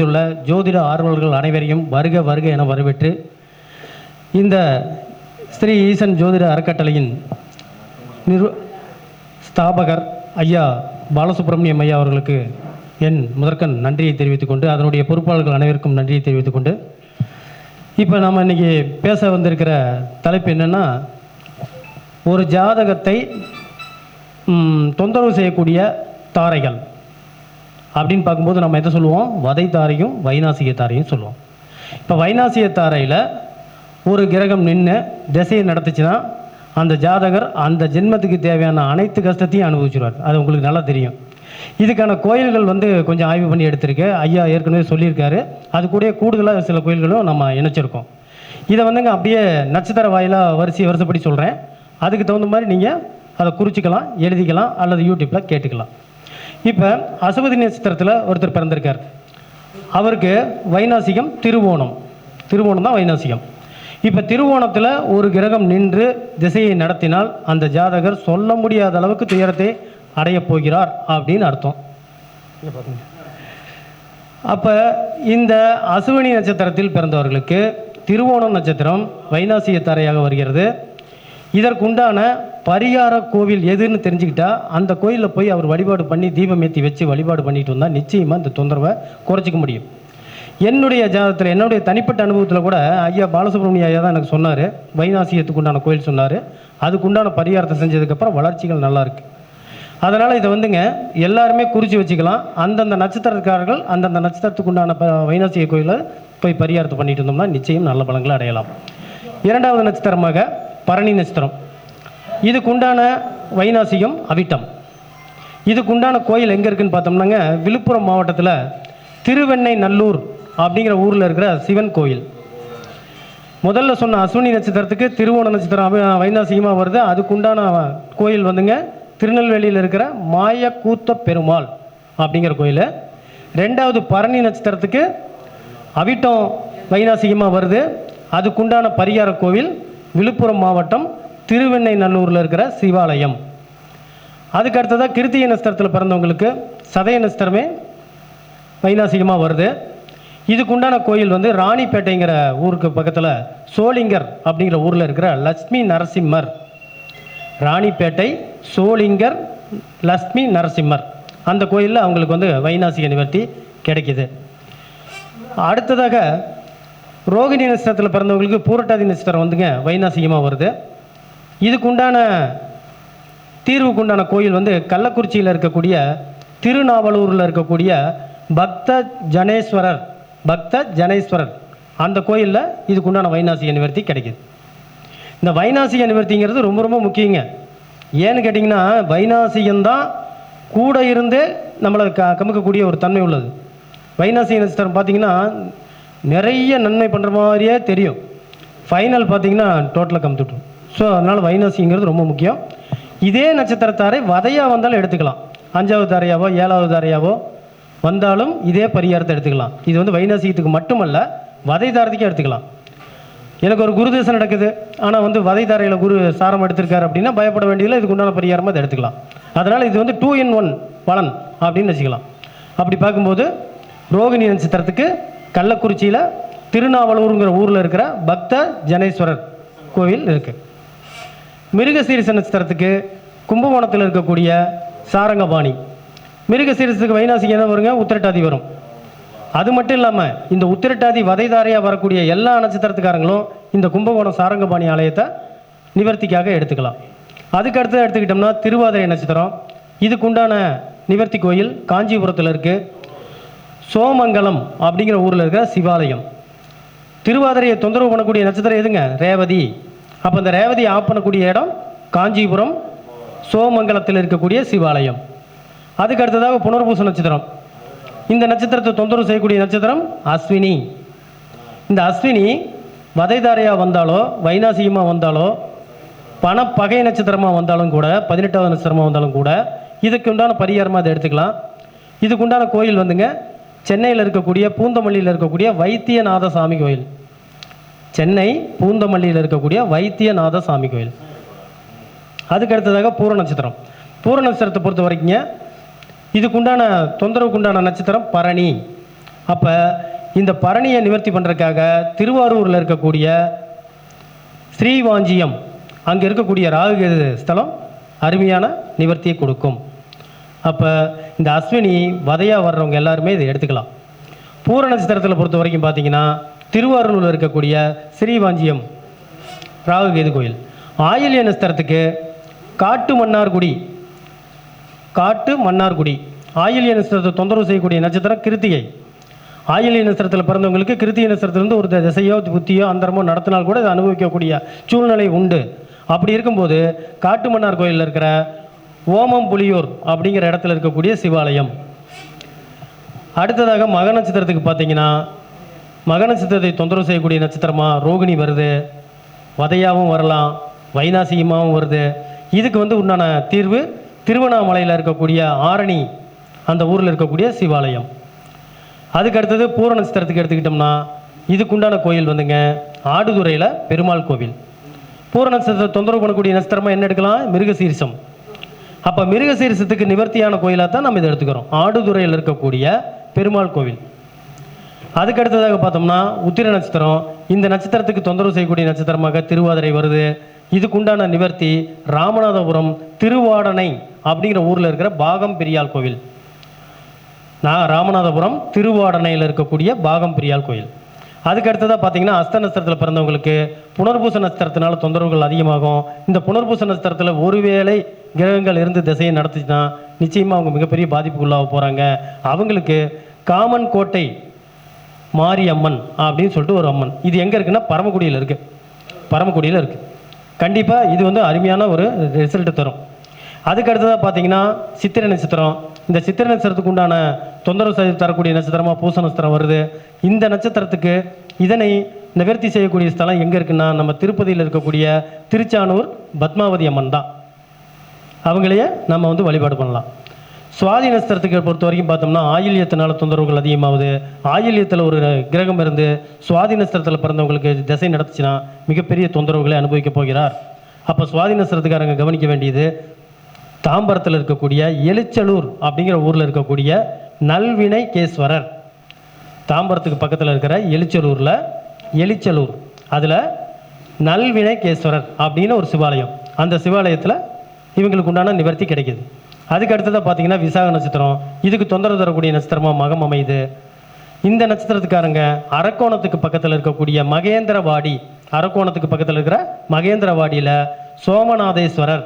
குவிந்துள்ள ஜோதிட ஆர்வலர்கள் அனைவரையும் வருக வருக என வரவேற்று இந்த ஸ்ரீ ஈசன் ஜோதிட அறக்கட்டளையின் நிறு ஸ்தாபகர் ஐயா பாலசுப்ரமணியம் ஐயா அவர்களுக்கு என் முதற்கண் நன்றியை தெரிவித்துக் கொண்டு அதனுடைய பொறுப்பாளர்கள் அனைவருக்கும் நன்றியை தெரிவித்துக் கொண்டு இப்போ நம்ம இன்னைக்கு பேச வந்திருக்கிற தலைப்பு என்னென்னா ஒரு ஜாதகத்தை தொந்தரவு செய்யக்கூடிய தாரைகள். அப்படின்னு பார்க்கும்போது நம்ம எதை சொல்லுவோம்? வதை தாரையும் வைநாசிக தாரையும் சொல்லுவோம். இப்போ வைநாசிக தாரையில் ஒரு கிரகம் நின்று திசையை நடத்துச்சுன்னா அந்த ஜாதகர் அந்த ஜென்மத்துக்கு தேவையான அனைத்து கஷ்டத்தையும் அனுபவிச்சிருவார். அது உங்களுக்கு நல்லா தெரியும். இதுக்கான கோயில்கள் வந்து கொஞ்சம் ஆய்வு பண்ணி எடுத்திருக்கு. ஐயா ஏற்கனவே சொல்லியிருக்காரு. அது கூட கூடுதலாக சில கோயில்களும் நம்ம இணைச்சிருக்கோம். இதை வந்துங்க அப்படியே நட்சத்திர வாயிலாக வரிசை வருஷப்படி சொல்கிறேன் அதுக்கு தகுந்த மாதிரி நீங்கள் அதை குறிச்சிக்கலாம் எழுதிக்கலாம் அல்லது யூடியூப்பில் கேட்டுக்கலாம். இப்போ அசுபதி நட்சத்திரத்தில் ஒருத்தர் பிறந்திருக்கார். அவருக்கு வைநாசிகம் திருவோணம். திருவோணம் தான் வைநாசிகம் இப்போ திருவோணத்தில் ஒரு கிரகம் நின்று திசையை நடத்தினால் அந்த ஜாதகர் சொல்ல முடியாத அளவுக்கு துயரத்தை அடையப் போகிறார் அப்படின்னு அர்த்தம். அப்போ இந்த அசுவினி நட்சத்திரத்தில் பிறந்தவர்களுக்கு திருவோணம் நட்சத்திரம் வைநாசிய தரையாக வருகிறது. இதற்குண்டான பரிகார கோவில் எதுன்னு தெரிஞ்சுக்கிட்டா அந்த கோயிலில் போய் அவர் வழிபாடு பண்ணி தீபம் ஏற்றி வச்சு வழிபாடு பண்ணிட்டு வந்தால் நிச்சயமாக இந்த தொந்தரவை குறைச்சிக்க முடியும். என்னுடைய ஜாதகத்தில் என்னுடைய தனிப்பட்ட அனுபவத்தில் கூட ஐயா பாலசுப்ரமணிய ஐயா தான் எனக்கு சொன்னார். வைநாசியத்துக்கு உண்டான கோயில் சொன்னார். அதுக்குண்டான பரிகாரத்தை செஞ்சதுக்கப்புறம் வளர்ச்சிகள் நல்லா இருக்குது அதனால் இதை வந்துங்க எல்லாருமே குறித்து வச்சுக்கலாம். அந்தந்த நட்சத்திரக்காரர்கள் அந்தந்த நட்சத்திரத்துக்கு உண்டான ப வைநாசிய கோயிலில் போய் பரிகாரத்தை பண்ணிட்டு இருந்தோம்னா நிச்சயம் நல்ல பலங்களை அடையலாம். இரண்டாவது நட்சத்திரமாக பரணி நட்சத்திரம். இதுக்குண்டான வைநாசிகம் அவிட்டம். இதுக்குண்டான கோயில் எங்கே இருக்குன்னு பார்த்தோம்னாங்க விழுப்புரம் மாவட்டத்தில் திருவெண்ணை நல்லூர் அப்படிங்கிற ஊரில் இருக்கிற சிவன் கோயில். முதல்ல சொன்ன அஸ்வினி நட்சத்திரத்துக்கு திருவோண நட்சத்திரம் வைநாசிகமாக வருது. அதுக்குண்டான கோயில் வந்துங்க திருநெல்வேலியில் இருக்கிற மாயக்கூத்த பெருமாள் அப்படிங்கிற கோயில். ரெண்டாவது பரணி நட்சத்திரத்துக்கு அவிட்டம் வைநாசிகமாக வருது. அதுக்குண்டான பரிகார கோவில் விழுப்புரம் மாவட்டம் திருவெண்ணை நல்லூரில் இருக்கிற சிவாலயம். அதுக்கு அடுத்ததாக கிருத்திய நஸ்திரத்தில் பிறந்தவங்களுக்கு சதய நஸ்திரமே வைநாசிகமாக வருது. இதுக்குண்டான கோயில் வந்து ராணிப்பேட்டைங்கிற ஊருக்கு பக்கத்தில் சோளிங்கர் அப்படிங்கிற ஊரில் இருக்கிற லட்சுமி நரசிம்மர். ராணிப்பேட்டை சோளிங்கர் லட்சுமி நரசிம்மர். அந்த கோயிலில் அவங்களுக்கு வந்து வைநாசிக நிவர்த்தி கிடைக்கிது. அடுத்ததாக ரோகிணி நட்சத்திரத்தில் பிறந்தவங்களுக்கு பூரட்டாதி நட்சத்திரம் வந்துங்க வைநாசிகமாக வருது. இதுக்குண்டான தீர்வுக்குண்டான கோயில் வந்து கள்ளக்குறிச்சியில் இருக்கக்கூடிய திருநாவலூரில் இருக்கக்கூடிய பக்த ஜனேஸ்வரர் பக்த ஜனேஸ்வரர். அந்த கோயிலில் இதுக்குண்டான வைநாசிக நிவர்த்தி கிடைக்கிது. இந்த வைநாசிக நிவர்த்திங்கிறது ரொம்ப ரொம்ப முக்கியங்க. ஏன்னு கேட்டிங்கன்னா வைநாசிகம்தான் கூட இருந்தே நம்மளை க கமுக்கக்கூடிய ஒரு தன்மை உள்ளது. வைநாசிக நட்சத்திரம் பார்த்தீங்கன்னா நிறைய நன்மை பண்ணுற மாதிரியே தெரியும். ஃபைனல் பார்த்தீங்கன்னா டோட்டலாக கமுத்துட்டோம். ஸோ அதனால் வைநாசிங்கிறது ரொம்ப முக்கியம். இதே நட்சத்திரத்தாரை வதையாக வந்தாலும் எடுத்துக்கலாம். அஞ்சாவது தாரையாவோ ஏழாவது தாரையாவோ வந்தாலும் இதே பரிகாரத்தை எடுத்துக்கலாம். இது வந்து வைநாசிகத்துக்கு மட்டுமல்ல வதை தாரத்துக்கே எடுத்துக்கலாம். எனக்கு ஒரு குரு தசை நடக்குது. ஆனால் வந்து வதை தாரையில் குரு சாரம் எடுத்திருக்காரு அப்படின்னா பயப்பட வேண்டியதில்லை. இதுக்கு உண்டான பரிகாரமாக அதை எடுத்துக்கலாம். அதனால் இது வந்து டூ இன் ஒன் பலன் அப்படின்னு வச்சுக்கலாம். அப்படி பார்க்கும்போது ரோகிணி நட்சத்திரத்துக்கு கள்ளக்குறிச்சியில் திருநாவலூருங்கிற ஊரில் இருக்கிற பக்த ஜனேஸ்வரர் கோவில் இருக்குது மிருகசீரிச நட்சத்திரத்துக்கு கும்பகோணத்தில் இருக்கக்கூடிய சாரங்கபாணி. மிருகசீரிசத்துக்கு வைநாசிக்கு என்ன வருங்க? உத்திரட்டாதி வரும். அது மட்டும் இல்லாமல் இந்த உத்திரட்டாதி வதைதாரையாக வரக்கூடிய எல்லா நட்சத்திரத்துக்காரங்களும் இந்த கும்பகோணம் சாரங்கபாணி ஆலயத்தை நிவர்த்திக்காக எடுத்துக்கலாம். அதுக்கடுத்து எடுத்துக்கிட்டோம்னா திருவாதிரை நட்சத்திரம். இதுக்குண்டான நிவர்த்தி கோயில் காஞ்சிபுரத்தில் இருக்குது சோமங்கலம் அப்படிங்கிற ஊரில் இருக்கிற சிவாலயம். திருவாதிரையை தொந்தரவு பண்ணக்கூடிய நட்சத்திரம் எதுங்க? ரேவதி. அப்போ இந்த ரேவதி ஆஃப் பண்ணக்கூடிய இடம் காஞ்சிபுரம் சோமங்கலத்தில் இருக்கக்கூடிய சிவாலயம். அதுக்கு அடுத்ததாக புனர்பூச நட்சத்திரம். இந்த நட்சத்திரத்தை தொந்தரவு செய்யக்கூடிய நட்சத்திரம் அஸ்வினி. இந்த அஸ்வினி வதைதாரையாக வந்தாலோ வைநாசிகமாக வந்தாலோ பணப்பகை நட்சத்திரமாக வந்தாலும் கூட பதினெட்டாவது நட்சத்திரமாக வந்தாலும் கூட இதுக்கு உண்டான பரிகாரமாக அதை எடுத்துக்கலாம். இதுக்கு உண்டான கோயில் வந்துங்க சென்னையில் இருக்கக்கூடிய பூந்தமல்லியில் இருக்கக்கூடிய வைத்தியநாத சாமி கோயில். சென்னை பூந்தமல்லியில் இருக்கக்கூடிய வைத்தியநாத சாமி கோயில். அதுக்கு அடுத்ததாக பூர நட்சத்திரம். பூர நட்சத்திரத்தை பொறுத்த வரைக்குங்க இதுக்குண்டான தொந்தரவுக்குண்டான நட்சத்திரம் பரணி. அப்போ இந்த பரணியை நிவர்த்தி பண்ணுறதுக்காக திருவாரூரில் இருக்கக்கூடிய ஸ்ரீவாஞ்சியம் அங்கே இருக்கக்கூடிய ராகுகேது ஸ்தலம் அருமையான நிவர்த்தியை கொடுக்கும். அப்போ இந்த அஸ்வினி வதையாக வர்றவங்க எல்லாருமே இதை எடுத்துக்கலாம். பூர நட்சத்திரத்தில் பொறுத்த வரைக்கும் பார்த்தீங்கன்னா திருவாரூரில் இருக்கக்கூடிய ஸ்ரீவாஞ்சியம் ராகுகேது கோயில். ஆயில்ய நட்சத்திரத்துக்கு காட்டு மன்னார்குடி காட்டு மன்னார்குடி ஆயில்ய நட்சத்திரத்தை தொந்தரவு செய்யக்கூடிய நட்சத்திரம் கிருத்திகை. ஆயில்ய நட்சத்திரத்தில் பிறந்தவங்களுக்கு கிருத்திய நட்சத்திரத்திலிருந்து ஒரு திசையோ புத்தியோ அந்தரமோ நடத்தினால் கூட இதை அனுபவிக்கக்கூடிய சூழ்நிலை உண்டு. அப்படி இருக்கும்போது காட்டு மன்னார் கோயிலில் இருக்கிற ஓமம் புலியூர் அப்படிங்கிற இடத்துல இருக்கக்கூடிய சிவாலயம். அடுத்ததாக மக நட்சத்திரத்துக்கு பார்த்தீங்கன்னா மக நட்சத்திரத்தை தொந்தரவு செய்யக்கூடிய நட்சத்திரமாக ரோகிணி வருது. வதையாகவும் வரலாம். வைனாசிகமாகவும் வருது. இதுக்கு வந்து உண்டான தீர்வு திருவண்ணாமலையில் இருக்கக்கூடிய ஆரணி அந்த ஊரில் இருக்கக்கூடிய சிவாலயம். அதுக்கு அடுத்தது பூர நட்சத்திரத்துக்கு எடுத்துக்கிட்டோம்னா இதுக்குண்டான கோயில் வந்துங்க ஆடுதுறையில் பெருமாள் கோவில். பூர நட்சத்திரத்தை தொந்தரவு பண்ணக்கூடிய நட்சத்திரமாக என்ன எடுக்கலாம்? மிருகசீரிசம். அப்போ மிருகசீரிசத்துக்கு நிவர்த்தியான கோயிலாக தான் நம்ம இதை எடுத்துக்கிறோம். ஆடுதுறையில் இருக்கக்கூடிய பெருமாள் கோவில். அதுக்கு அடுத்ததாக பார்த்தோம்னா உத்திர நட்சத்திரம். இந்த நட்சத்திரத்துக்கு தொந்தரவு செய்யக்கூடிய நட்சத்திரமாக திருவாதிரை வருது. இதுக்குண்டான நிவர்த்தி ராமநாதபுரம் திருவாடனை அப்படிங்கிற ஊரில் இருக்கிற பாகம் பெரியால் கோவில். நான் ராமநாதபுரம் திருவாடனையில் இருக்கக்கூடிய பாகம் பெரியால் கோயில் அதுக்கு அடுத்ததாக பார்த்தீங்கன்னா அஸ்த நட்சத்திரத்தில் பிறந்தவங்களுக்கு புனர்பூச நட்சத்திரத்தினால தொந்தரவுகள் அதிகமாகும். இந்த புனர்பூச நட்சத்திரத்தில் ஒருவேளை கிரகங்கள் இருந்து திசையை நடத்துச்சுன்னா நிச்சயமாக அவங்க மிகப்பெரிய பாதிப்புக்குள்ளாக போகிறாங்க அவங்களுக்கு காமன் கோட்டை மாரியம்மன் அப்படின்னு சொல்லிட்டு ஒரு அம்மன். இது எங்கே இருக்குன்னா பரமக்குடியில் இருக்குது பரமக்குடியில் இருக்குது கண்டிப்பாக இது வந்து அருமையான ஒரு ரிசல்ட்டு தரும். அதுக்கு அடுத்ததாக பார்த்தீங்கன்னா சித்திரை நட்சத்திரம். இந்த சித்திரை நட்சத்திரத்துக்கு உண்டான தொந்தரவு செய்து தரக்கூடிய நட்சத்திரமாக பூச நட்சத்திரம் வருது. இந்த நட்சத்திரத்துக்கு இதனை நிவர்த்தி செய்யக்கூடிய ஸ்தலம் எங்கே இருக்குன்னா நம்ம திருப்பதியில் இருக்கக்கூடிய திருச்சானூர் பத்மாவதி அம்மன் தான். அவங்களையே நம்ம வந்து வழிபாடு பண்ணலாம். சுவாதி நட்சத்திரத்துக்கு பொறுத்த வரைக்கும் பார்த்தோம்னா ஆயில்யத்தினால தொந்தரவுகள் அதிகமாகுது. ஆயில்யத்தில் ஒரு கிரகம் இருந்து சுவாதி நட்சத்திரத்தில் பிறந்தவங்களுக்கு திசை நடத்துச்சுன்னா மிகப்பெரிய தொந்தரவுகளை அனுபவிக்க போகிறார். அப்போ சுவாதி நட்சத்திரத்துக்காரங்க கவனிக்க வேண்டியது தாம்பரத்தில் இருக்கக்கூடிய எலிச்சலூர் அப்படிங்கிற ஊரில் இருக்கக்கூடிய நல்வினை கேஸ்வரர். தாம்பரத்துக்கு பக்கத்தில் இருக்கிற எலிச்சலூரில் எலிச்சலூர் அதில் நல்வினைகேஸ்வரர் அப்படின்னு ஒரு சிவாலயம். அந்த சிவாலயத்தில் இவங்களுக்கு உண்டான நிவர்த்தி கிடைக்கிது. அதுக்கு அடுத்ததாக பார்த்தீங்கன்னா விசாக நட்சத்திரம். இதுக்கு தொந்தரவு தரக்கூடிய நட்சத்திரமாக மகம் அமையுது. இந்த நட்சத்திரத்துக்காரங்க அரக்கோணத்துக்கு பக்கத்தில் இருக்கக்கூடிய மகேந்திரவாடி அரக்கோணத்துக்கு பக்கத்தில் இருக்கிற மகேந்திரவாடியில் சோமநாதேஸ்வரர்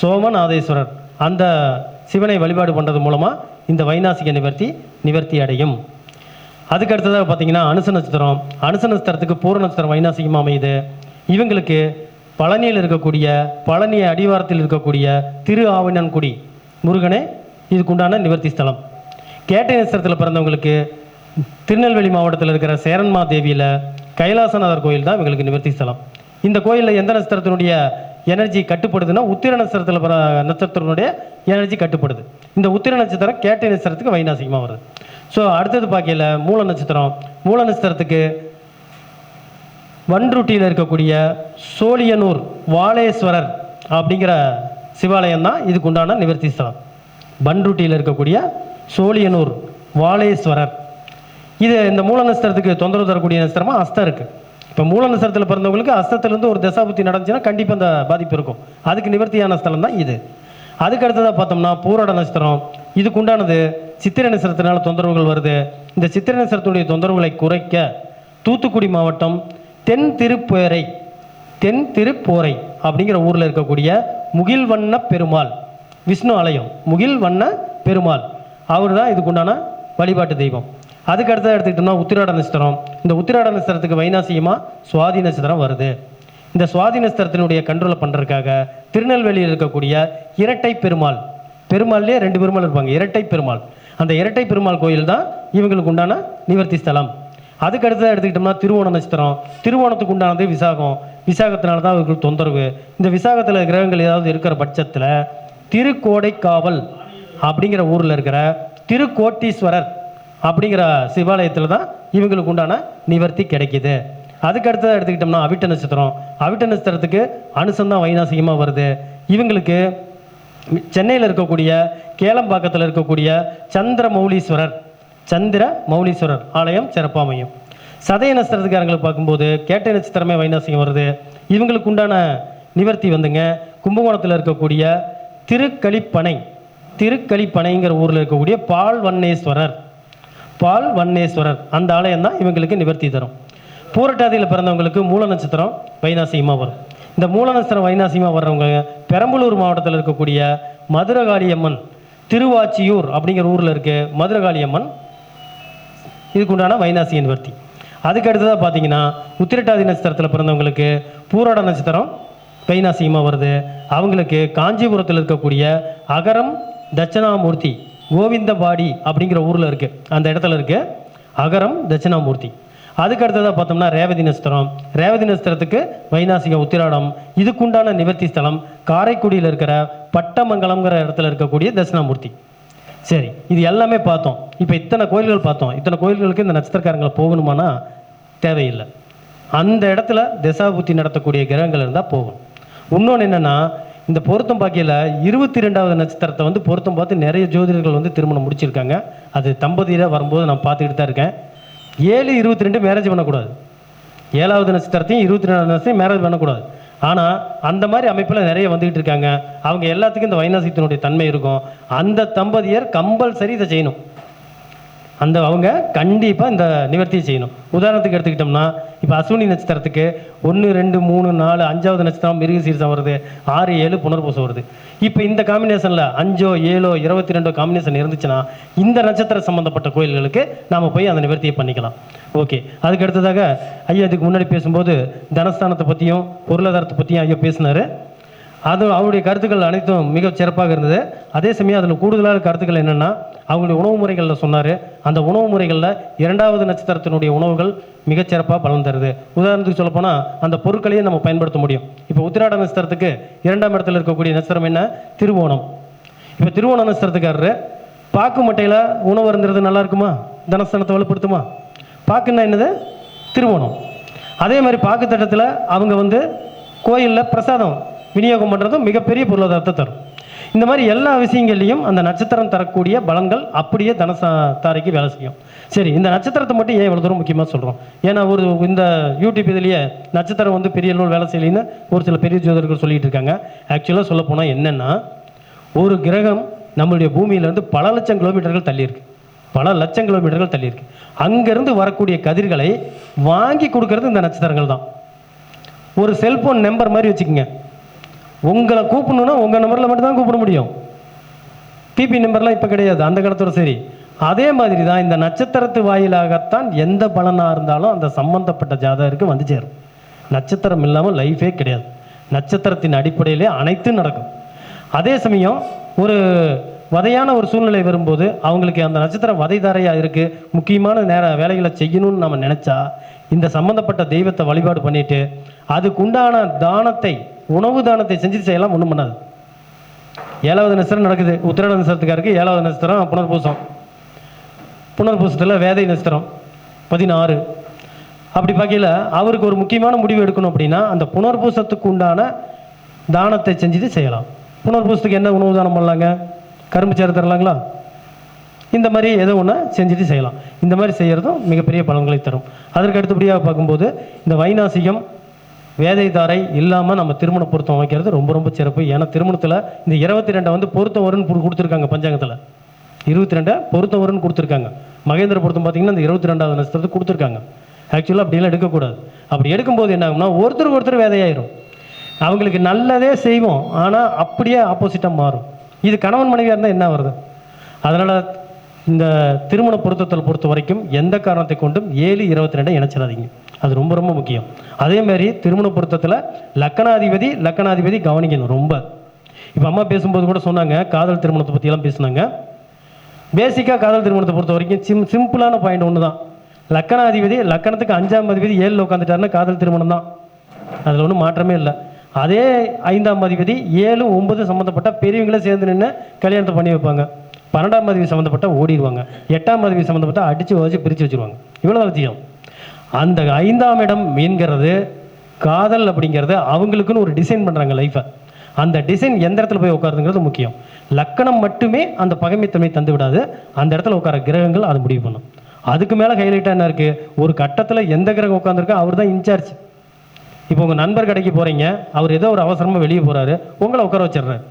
சோமநாதேஸ்வரர் அந்த சிவனை வழிபாடு பண்ணுறது மூலமாக இந்த வைநாசிக நிவர்த்தி நிவர்த்தி அடையும். அதுக்கு அடுத்ததாக பார்த்தீங்கன்னா அனுச நட்சத்திரம். அனுச நட்சத்திரத்துக்கு பூர்ண நட்சத்திரம் வைநாசிகமாக அமையுது. இவங்களுக்கு பழனியில் இருக்கக்கூடிய பழனி அடிவாரத்தில் இருக்கக்கூடிய திரு ஆவினன்குடி முருகனே இதுக்குண்டான நிவர்த்தி ஸ்தலம். கேட்டை நட்சத்திரத்தில் பிறந்தவங்களுக்கு திருநெல்வேலி மாவட்டத்தில் இருக்கிற சேரன்மா தேவியில் கைலாசநாதர் கோயில் தான் இவங்களுக்கு நிவர்த்தி ஸ்தலம். இந்த கோயிலில் எந்த நட்சத்திரத்தினுடைய எனர்ஜி கட்டுப்படுதுன்னா உத்திர நட்சத்திரத்தில் பிற நட்சத்திரத்தினுடைய எனர்ஜி கட்டுப்படுது. இந்த உத்திர நட்சத்திரம் கேட்டை நட்சத்திரத்துக்கு வைநாசிகமாக வருது. ஸோ அடுத்தது பார்க்கையில் மூல நட்சத்திரம். மூல நட்சத்திரத்துக்கு வன்ருட்டியில் இருக்கக்கூடிய சோழியனூர் வாலேஸ்வரர் அப்படிங்கிற சிவாலயம் தான் இதுக்கு உண்டான நிவர்த்தி ஸ்தலம். பன்ருட்டியில் இருக்கக்கூடிய சோழியனூர் வாலேஸ்வரர் இது இந்த மூல நஸ்திரத்துக்கு தொந்தரவு தரக்கூடிய நஸ்திரமாக அஸ்தம் இருக்குது இப்போ மூல நஸ்திரத்தில் பிறந்தவங்களுக்கு அஸ்தத்திலேருந்து ஒரு தசாபுத்தி நடந்துச்சுன்னா கண்டிப்பாக அந்த பாதிப்பு இருக்கும். அதுக்கு நிவர்த்தியான ஸ்தலம் தான் இது. அதுக்கு அடுத்ததாக பார்த்தோம்னா பூரட நட்சத்திரம். இதுக்கு உண்டானது சித்திரை நட்சத்திரத்தினால தொந்தரவுகள் வருது. இந்த சித்திரை நட்சத்திரத்துடைய தொந்தரவுகளை குறைக்க தூத்துக்குடி மாவட்டம் தென் திருப்பேரை தென் திருப்போரை அப்படிங்கிற ஊரில் இருக்கக்கூடிய முகில் வண்ண பெருமாள். விஷ்ணு ஆலயம். முகில் வண்ண பெருமாள். அவர் தான் இதுக்குண்டான வழிபாட்டு தெய்வம். அதுக்கு அடுத்தது எடுத்துக்கிட்டோம்னா உத்திராட நட்சத்திரம். இந்த உத்திராட நட்சத்திரத்துக்கு வைநாசியமாக சுவாதி நட்சத்திரம் வருது. இந்த சுவாதி நட்சத்திரத்தினுடைய கண்ட்ரோலை பண்ணுறதுக்காக திருநெல்வேலியில் இருக்கக்கூடிய இரட்டை பெருமாள். பெருமாள்லேயே ரெண்டு பெருமாள் இருப்பாங்க. இரட்டை பெருமாள். அந்த இரட்டை பெருமாள் கோயில் தான் இவங்களுக்கு உண்டான நிவர்த்தி ஸ்தலம். அதுக்கடுத்து எடுத்துக்கிட்டோம்னா திருவோண நட்சத்திரம். திருவோணத்துக்கு உண்டானது விசாகம். விசாகத்தினால தான் அவர்களுக்கு தொந்தரவு. இந்த விசாகத்தில் கிரகங்கள் ஏதாவது இருக்கிற பட்சத்தில் திருக்கோடைக்காவல் அப்படிங்கிற ஊரில் இருக்கிற திருக்கோட்டீஸ்வரர் அப்படிங்கிற சிவாலயத்தில் தான் இவங்களுக்கு உண்டான நிவர்த்தி கிடைக்குது. அதுக்கு அடுத்ததாக எடுத்துக்கிட்டோம்னா அவிட்ட நட்சத்திரம் அவிட்ட நட்சத்திரத்துக்கு அனுசந்தான் வைநாசிகமாக வருது. இவங்களுக்கு சென்னையில் இருக்கக்கூடிய கேளம்பாக்கத்தில் இருக்கக்கூடிய சந்திரமௌலீஸ்வரர் சந்திர மௌலீஸ்வரர் ஆலயம் சிறப்பாமையும். சதய நட்சத்திரத்துக்காரங்களை பார்க்கும்போது கேட்டை நட்சத்திரமே வைநாசிகம் வருது. இவங்களுக்கு உண்டான நிவர்த்தி வந்துங்க. கும்பகோணத்தில் இருக்கக்கூடிய திருக்களிப்பனை திருக்களிப்பனைங்கிற ஊரில் இருக்கக்கூடிய பால் வண்ணேஸ்வரர் பால் வண்ணேஸ்வரர் அந்த ஆலயம் தான் இவங்களுக்கு நிவர்த்தி தரும். பூரட்டாதியில் பிறந்தவங்களுக்கு மூல நட்சத்திரம் வைநாசிகமாக வரும். இந்த மூல நட்சத்திரம் வைநாசிகமாக வர்றவங்க பெரம்பலூர் மாவட்டத்தில் இருக்கக்கூடிய மதுரகாளியம்மன் திருவாச்சியூர் அப்படிங்கிற ஊரில் இருக்க மதுரகாளியம்மன். இதுக்கு உண்டான வைநாசிக நிவர்த்தி. அதுக்கு அடுத்ததாக பார்த்தீங்கன்னா உத்திரட்டாதி நட்சத்திரத்தில் பிறந்தவங்களுக்கு பூராட நட்சத்திரம் வைநாசிகமாக வருது. அவங்களுக்கு காஞ்சிபுரத்தில் இருக்கக்கூடிய அகரம் தட்சிணாமூர்த்தி கோவிந்தபாடி அப்படிங்கிற ஊரில் இருக்குது அந்த இடத்துல இருக்குது அகரம் தட்சிணாமூர்த்தி. அதுக்கு அடுத்ததாக பார்த்தோம்னா ரேவதி நட்சத்திரம். ரேவதி நட்சத்திரத்துக்கு வைநாசிக உத்திராடம். இதுக்குண்டான நிவர்த்தி ஸ்தலம் காரைக்குடியில் இருக்கிற பட்டமங்கலம்ங்கிற இடத்துல இருக்கக்கூடிய தட்சிணாமூர்த்தி. சரி இது எல்லாமே பார்த்தோம். இப்போ இத்தனை கோயில்கள் பார்த்தோம். இத்தனை கோயில்களுக்கு இந்த நட்சத்திரக்காரங்களை போகணுமானா தேவையில்லை. அந்த இடத்துல திசாபுத்தி நடத்தக்கூடிய கிரகங்கள் இருந்தால் போகும். இன்னொன்று என்னென்னா இந்த பொருத்தம் பாக்கியில் இருபத்தி ரெண்டாவது நட்சத்திரத்தை வந்து பொருத்தம் பார்த்து நிறைய ஜோதிடர்கள் வந்து திருமணம் முடிச்சிருக்காங்க. அது தம்பதியில் வரும்போது நான் பார்த்துக்கிட்டு தான் இருக்கேன். ஏழு இருபத்தி ரெண்டு மேரேஜ் பண்ணக்கூடாது. ஏழாவது நட்சத்திரத்தையும் இருபத்தி ரெண்டாவது நட்சத்திரம் மேரேஜ் பண்ணக்கூடாது. ஆனால் அந்த மாதிரி அமைப்பில் நிறைய வந்துகிட்டு இருக்காங்க. அவங்க எல்லாத்துக்கும் இந்த வைநாசிகத்தினுடைய தன்மை இருக்கும். அந்த தம்பதியர் கம்பல்சரி இதை செய்யணும். அந்த அவங்க கண்டிப்பாக இந்த நிவர்த்தியை செய்யணும். உதாரணத்துக்கு எடுத்துக்கிட்டோம்னா இப்போ அஸ்வினி நட்சத்திரத்துக்கு ஒன்று ரெண்டு மூணு நாலு அஞ்சாவது நட்சத்திரம் மிருக சீரசம் வருது. ஆறு ஏழு புனர்பூசம் வருது. இப்போ இந்த காம்பினேஷனில் அஞ்சோ ஏழோ இருபத்தி ரெண்டோ காம்பினேஷன் இருந்துச்சுன்னா இந்த நட்சத்திர சம்மந்தப்பட்ட கோயில்களுக்கு நாம் போய் அந்த நிவர்த்தியை பண்ணிக்கலாம். ஓகே. அதுக்கு அடுத்ததாக ஐயா இதுக்கு முன்னாடி பேசும்போது தனஸ்தானத்தை பற்றியும் பொருளாதாரத்தை பற்றியும் ஐயா பேசினார். அது அவருடைய கருத்துக்கள் அனைத்தும் மிக சிறப்பாக இருந்தது. அதே சமயம் அதில் கூடுதலான கருத்துக்கள் என்னென்னா அவங்களுடைய உணவு முறைகளில் சொன்னார். அந்த உணவு முறைகளில் இரண்டாவது நட்சத்திரத்தினுடைய உணவுகள் மிகச்சிறப்பாக பலன் தருது. உதாரணத்துக்கு சொல்லப்போனால் அந்த பொருட்களையும் நம்ம பயன்படுத்த முடியும். இப்போ உத்திராட நட்சத்திரத்துக்கு இரண்டாம் இடத்துல இருக்கக்கூடிய நட்சத்திரம் என்ன? திருவோணம். இப்போ திருவோண நட்சத்திரத்துக்காரரு பாக்கு மட்டையில் உணவு இருந்துறது நல்லா இருக்குமா? தனஸ்தானத்தை வலுப்படுத்துமா? பாக்குன்னா என்னது? திருவோணம். அதே மாதிரி பாக்கு தட்டத்தில் அவங்க வந்து கோயிலில் பிரசாதம் விநியோகம் பண்ணுறதும் மிகப்பெரிய பொருளாதாரத்தை தரும். இந்த மாதிரி எல்லா விஷயங்கள்லையும் அந்த நட்சத்திரம் தரக்கூடிய பலன்கள் அப்படியே தனசா தாரைக்கு வேலை செய்யும். சரி இந்த நட்சத்திரத்தை மட்டும் ஏன் இவ்வளோ தூரம் முக்கியமாக சொல்கிறோம் ஏன்னா ஒரு இந்த யூடியூப் இதுலேயே நட்சத்திரம் வந்து பெரிய அளவில் வேலை செய்யலைன்னு ஒரு சில பெரிய ஜோதர்கள் சொல்லிகிட்டு இருக்காங்க. ஆக்சுவலாக சொல்லப்போனால் என்னென்னா ஒரு கிரகம் நம்மளுடைய பூமியிலேருந்து பல லட்சம் கிலோமீட்டர்கள் தள்ளியிருக்கு பல லட்சம் கிலோமீட்டர்கள் தள்ளியிருக்கு அங்கேருந்து வரக்கூடிய கதிர்களை வாங்கி கொடுக்கறது இந்த நட்சத்திரங்கள் தான். ஒரு செல்ஃபோன் நம்பர் மாதிரி வச்சுக்கோங்க. உங்களை கூப்பிடணுன்னா உங்கள் நம்பரில் மட்டும்தான் கூப்பிட முடியும். பிபி நம்பர்லாம் இப்போ கிடையாது அந்த காலத்தோட சரி. அதே மாதிரி தான் இந்த நட்சத்திரத்து வாயிலாகத்தான் எந்த பலனாக இருந்தாலும் அந்த சம்பந்தப்பட்ட ஜாதகருக்கு வந்து சேரும். நட்சத்திரம் இல்லாமல் லைஃபே கிடையாது. நட்சத்திரத்தின் அடிப்படையிலே அனைத்தும் நடக்கும். அதே சமயம் ஒரு வதையான ஒரு சூழ்நிலை வரும்போது அவங்களுக்கு அந்த நட்சத்திரம் வதைதாரையாக இருக்குது முக்கியமான நேர வேலைகளை செய்யணும்னு நம்ம நினச்சா இந்த சம்பந்தப்பட்ட தெய்வத்தை வழிபாடு பண்ணிட்டு அதுக்குண்டான தானத்தை உணவு தானத்தை செஞ்சு செய்யலாம் ஒன்றும் பண்ணாது. ஏழாவது நட்சத்திரம் நடக்குது. உத்திராட நட்சத்திரத்துக்காருக்கு ஏழாவது நட்சத்திரம் புனர்பூசம். புனர்பூசத்தில் வேதை நட்சத்திரம் பதினாறு. அப்படி பார்க்கையில் அவருக்கு ஒரு முக்கியமான முடிவு எடுக்கணும் அப்படின்னா அந்த புனர்பூசத்துக்கு உண்டான தானத்தை செஞ்சுட்டு செய்யலாம். புனர்பூசத்துக்கு என்ன உணவு தானம் பண்ணலாங்க? கரும்பு சேர தரலாங்களா? இந்த மாதிரி ஏதோ ஒன்று செஞ்சுட்டு செய்யலாம். இந்த மாதிரி செய்கிறதும் மிகப்பெரிய பலன்களை தரும். அதற்கு அடுத்தபடியாக பார்க்கும்போது இந்த வைநாசிகம் வேதைதாரை இல்லாமல் நம்ம திருமண பொருத்தம் வைக்கிறது ரொம்ப ரொம்ப சிறப்பு. ஏன்னா திருமணத்தில் இந்த இருபத்தி ரெண்டை வந்து பொருத்தம் வரும்னு கொடுத்துருக்காங்க பஞ்சாங்கத்தில். இருபத்தி ரெண்டை பொருத்தம் வரும்னு கொடுத்துருக்காங்க. மகேந்திர பொருத்தம் பார்த்தீங்கன்னா இந்த இருபத்தி ரெண்டாவது நட்சத்திரத்தை கொடுத்துருக்காங்க ஆக்சுவலாக அப்படிலாம் எடுக்கக்கூடாது. அப்படி எடுக்கும்போது என்ன ஆகும்னா ஒருத்தருக்கு ஒருத்தர் வேதையாயிரும். அவங்களுக்கு நல்லதே செய்வோம் ஆனால் அப்படியே ஆப்போசிட்டாக மாறும். இது கணவன் மனைவியாக இருந்தால் என்ன வருது அதனால் இந்த திருமண பொருத்தத்தில் பொறுத்த வரைக்கும் எந்த காரணத்தை கொண்டும் ஏழு இருபத்தி ரெண்டை இணைச்சிடாதீங்க. அது ரொம்ப ரொம்ப முக்கியம். அதே மாதிரி திருமண பொருத்தத்தில் லக்கணாதிபதி லக்கணாதிபதி கவனிக்கணும் ரொம்ப. இப்போ அம்மா பேசும்போது கூட சொன்னாங்க காதல் திருமணத்தை பற்றியெல்லாம் பேசுனாங்க. பேசிக்காக காதல் திருமணத்தை பொறுத்த வரைக்கும் சிம் சிம்பிளான பாயிண்ட் ஒன்று தான் லக்கணாதிபதி லக்கணத்துக்கு அஞ்சாம் அதிபதி ஏழில் உட்காந்துட்டாருன்னா காதல் திருமணம் தான். அதில் ஒன்றும் மாற்றமே இல்லை. அதே ஐந்தாம் அதிபதி ஏழு ஒன்பது சம்மந்தப்பட்ட பெரியவங்களே சேர்ந்து நின்று கல்யாணத்தை பண்ணி வைப்பாங்க. பன்னெண்டாம் அதிபதி சம்மந்தப்பட்ட ஓடிடுவாங்க. எட்டாம் அதிபதி சம்மந்தப்பட்ட அடித்து வச்சு பிரித்து வச்சுருவாங்க. இவ்வளோ விஷயம் அந்த ஐந்தாம் இடம் மீன்கிறது காதல் அப்படிங்கிறது அவங்களுக்குன்னு ஒரு டிசைன் பண்ணுறாங்க லைஃப்பை அந்த டிசைன் எந்த இடத்துல போய் உட்காருங்கிறது முக்கியம். லக்கணம் மட்டுமே அந்த பகைமைத்தன்மை தந்து விடாது. அந்த இடத்துல உட்கார கிரகங்கள் அது முடிவு பண்ணும். அதுக்கு மேலே ஹைலைட்டாக என்ன இருக்குது ஒரு கட்டத்தில் எந்த கிரகம் உட்காந்துருக்கோ அவர் தான் இன்சார்ஜ் இப்போ உங்கள் நண்பர் கடைக்கு போகிறீங்க அவர் ஏதோ ஒரு அவசரமாக வெளியே போகிறாரு உங்களை உட்கார வச்சிடுறாரு.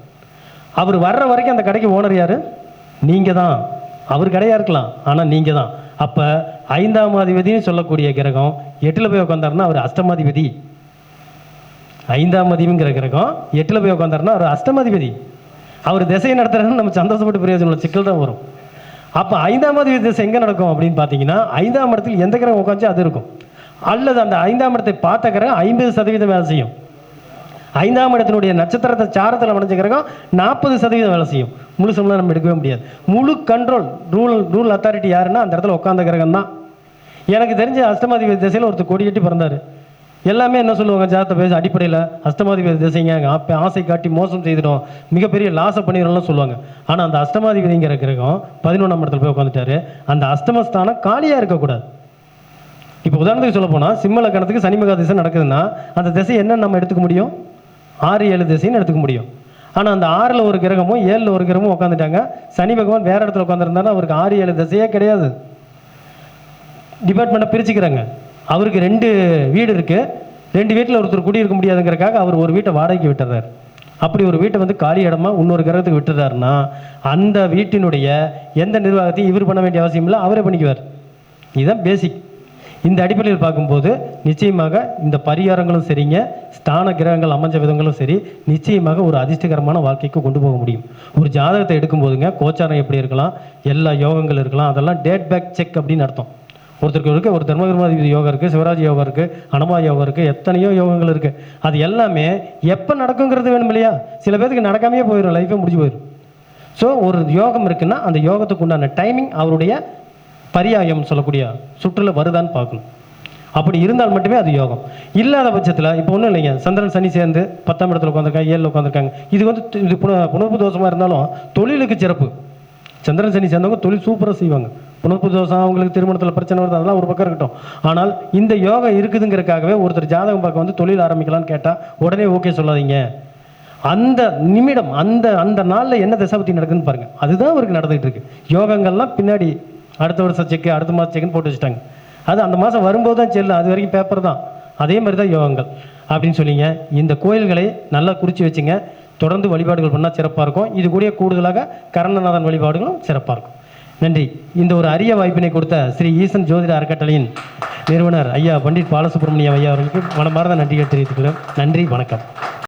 அவர் வர்ற வரைக்கும் அந்த கடைக்கு ஓனர் யார்? நீங்கள் தான் அவர் கடையாக இருக்கலாம் ஆனால் நீங்கள் தான் அப்போ ஐந்தாம் அதிபதினு சொல்லக்கூடிய கிரகம் எட்டில் போய் உட்காந்தாருன்னா அவர் அஷ்டமாதிபதி. ஐந்தாம் அதிபதிங்கிற கிரகம் எட்டில் போய் உட்காந்தாருன்னா அவர் அஷ்டமாதிபதி. அவர் திசை நடத்துறாருன்னு நம்ம சந்தோஷப்பட்டு பிரயோஜனம் இல்லை சிக்கல் தான் வரும். அப்போ ஐந்தாம் அதிபதி திசை எங்கே நடக்கும் அப்படின்னு பார்த்தீங்கன்னா ஐந்தாம் இடத்தில் எந்த கிரகம் உட்காந்து அது இருக்கும். அல்லது அந்த ஐந்தாம் இடத்தை பார்த்த கிரகம் ஐம்பது சதவீதம் வேலை செய்யும். ஐந்தாம் இடத்தினுடைய நட்சத்திரத்தை சாரத்தில் அமைஞ்ச நாற்பது சதவீதம் வேலை செய்யும். முழு சம்பளம் நம்ம எடுக்கவே முடியாது. முழு கண்ட்ரோல் ரூல் ரூல் அத்தாரிட்டி யாருன்னா அந்த இடத்துல உட்காந்த கிரகம் தான். எனக்கு தெரிஞ்ச அஷ்டமாதிபதி திசையில் ஒருத்தர் கொடியேட்டி பிறந்தார். எல்லாமே என்ன சொல்லுவாங்க? ஜாதத்தை பேச அடிப்படையில் அஷ்டமாதிபதி திசைங்க அப்போ ஆசை காட்டி மோசம் செய்திடும் மிகப்பெரிய லாஸை பண்ணிடும்லாம் சொல்லுவாங்க. ஆனால் அந்த அஷ்டமாதிபதிங்கிற கிரகம் பதினொன்றாம் இடத்துல போய் உட்காந்துட்டாரு அந்த அஷ்டமஸ்தானம் காலியாக இருக்கக்கூடாது. இப்போ உதாரணத்துக்கு சொல்ல போனால் சிம்ம லக்கணத்துக்கு சனிமகா திசை நடக்குதுன்னா அந்த திசை என்ன நம்ம எடுத்துக்க முடியும்? ஆறு ஏழு திசைன்னு எடுத்துக்க முடியும். ஆனால் அந்த ஆறில் ஒரு கிரகமும் ஏழில் ஒரு கிரகமும் உட்காந்துட்டாங்க சனி பகவான் வேறு இடத்துல உட்காந்துருந்தாலும் அவருக்கு ஆறு ஏழு திசையே கிடையாது. டிபார்ட்மெண்ட்டை பிரிச்சுக்கிறாங்க. அவருக்கு ரெண்டு வீடு இருக்குது ரெண்டு வீட்டில் ஒருத்தர் குடியிருக்க முடியாதுங்கிறக்காக அவர் ஒரு வீட்டை வாடகைக்கு விட்டுறாரு. அப்படி ஒரு வீட்டை வந்து காலி இடமா இன்னொரு கிரகத்துக்கு விட்டுறாருன்னா அந்த வீட்டினுடைய எந்த நிர்வாகத்தையும் இவர் பண்ண வேண்டிய அவசியம் இல்லை அவரே பண்ணிக்குவார். இதுதான் பேசிக் இந்த அடிப்படையில் பார்க்கும்போது நிச்சயமாக இந்த பரிகாரங்களும் சரிங்க ஸ்தான கிரகங்கள் அமைஞ்ச விதங்களும் சரி நிச்சயமாக ஒரு அதிர்ஷ்டகரமான வாழ்க்கைக்கு கொண்டு போக முடியும். ஒரு ஜாதகத்தை எடுக்கும்போதுங்க கோச்சாரம் எப்படி இருக்கலாம் எல்லா யோகங்கள் இருக்கலாம் அதெல்லாம் டேட் பேக் செக் அப்படின்னு அர்த்தம். ஒருத்தருக்கு இருக்குது ஒரு தர்மகர்மாதிபதி யோகா இருக்குது சிவராஜ் யோகா இருக்குது அனுமா யோகா இருக்குது எத்தனையோ யோகங்கள் இருக்குது அது எல்லாமே எப்போ நடக்குங்கிறது வேணும் இல்லையா? சில பேருக்கு நடக்காமையே போயிடும் லைஃபே முடிஞ்சு போயிடும். ஸோ ஒரு யோகம் இருக்குன்னா அந்த யோகத்துக்கு உண்டான டைமிங் அவருடைய பரியாயம் சொல்லக்கூடிய சுற்றுல வருதான்னு பார்க்கணும். அப்படி இருந்தால் மட்டுமே அது யோகம். இல்லாத பட்சத்தில் இப்போ ஒன்றும் இல்லைங்க. சந்திரன் சனி சேர்ந்து பத்தாம் இடத்துல உட்காந்துருக்காங்க ஏழில் உட்காந்துருக்காங்க இது வந்து இது புன புணர்ப்பு தோஷமாக இருந்தாலும் தொழிலுக்கு சிறப்பு. சந்திரன் சனி சேர்ந்தவங்க தொழில் சூப்பராக செய்வாங்க. புணர்ப்பு தோஷம் அவங்களுக்கு திருமணத்தில் பிரச்சனை வருது அதெல்லாம் ஒரு பக்கம் இருக்கட்டும். ஆனால் இந்த யோகம் இருக்குதுங்கிறதுக்காகவே ஒருத்தர் ஜாதகம் பார்க்க வந்து தொழில் ஆரம்பிக்கலாம்னு கேட்டால் உடனே ஓகே சொல்லாதீங்க. அந்த நிமிடம் அந்த அந்த நாளில் என்ன தசாபத்தி நடக்குதுன்னு பாருங்கள் அதுதான் அவருக்கு நடந்துகிட்டு இருக்கு. யோகங்கள்லாம் பின்னாடி அடுத்த வருஷம் செக்கு அடுத்த மாதம் செக்குன்னு போட்டு வச்சுட்டாங்க. அது அந்த மாதம் வரும்போது தான் செல்லும் அது வரைக்கும் பேப்பர் தான். அதே மாதிரி தான் யோகங்கள். அப்படின்னு சொல்லிங்க. இந்த கோயில்களை நல்லா குறித்து வச்சுங்க. தொடர்ந்து வழிபாடுகள் பண்ணால் சிறப்பாக இருக்கும். இது கூட கூடுதலாக கரணநாதன் வழிபாடுகளும் சிறப்பாக இருக்கும். நன்றி. இந்த ஒரு அரிய வாய்ப்பினை கொடுத்த ஸ்ரீ ஈசன் ஜோதிட அறக்கட்டளையின் நிறுவனர் ஐயா பண்டிட் பாலசுப்ரமணியம் ஐயா அவர்களுக்கு மனமார்ந்த நன்றிகள் தெரிவித்துக்கிறேன் நன்றி வணக்கம்.